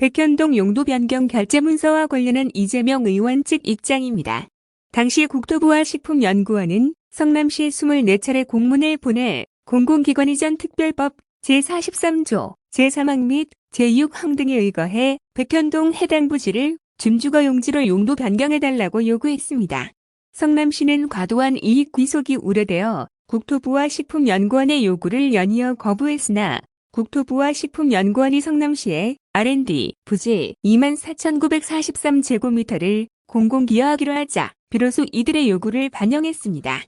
백현동 용도 변경 결재 문서와 관련한 이재명 의원 측 입장입니다. 당시 국토부와 식품연구원은 성남시에 24차례 공문을 보내 공공기관 이전 특별법 제43조, 제3항 및 제6항 등에 의거해 백현동 해당 부지를 줌주거 용지로 용도 변경해달라고 요구했습니다. 성남시는 과도한 이익 귀속이 우려되어 국토부와 식품연구원의 요구를 연이어 거부했으나 국토부와 식품연구원이 성남시에 R&D 부지 24,943제곱미터를 공공기여하기로 하자 비로소 이들의 요구를 반영했습니다.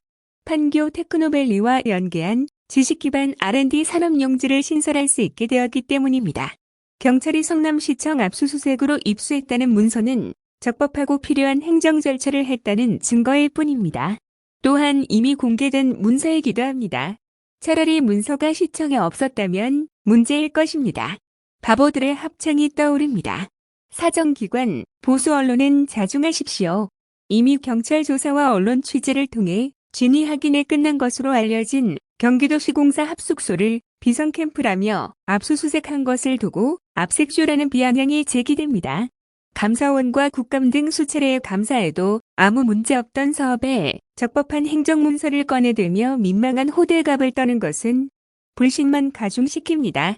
판교 테크노밸리와 연계한 지식기반 R&D 산업용지를 신설할 수 있게 되었기 때문입니다. 경찰이 성남시청 압수수색으로 입수했다는 문서는 적법하고 필요한 행정 절차를 했다는 증거일 뿐입니다. 또한 이미 공개된 문서이기도 합니다. 차라리 문서가 시청에 없었다면 문제일 것입니다. 바보들의 합창이 떠오릅니다. 사정기관, 보수 언론은 자중하십시오. 이미 경찰 조사와 언론 취재를 통해 진위 확인에 끝난 것으로 알려진 경기도시공사 합숙소를 비선캠프라며 압수수색한 것을 두고 압색쇼라는 비아냥이 제기됩니다. 감사원과 국감 등 수차례의 감사에도 아무 문제 없던 사업에 적법한 행정문서를 꺼내들며 민망한 호들갑을 떠는 것은 불신만 가중시킵니다.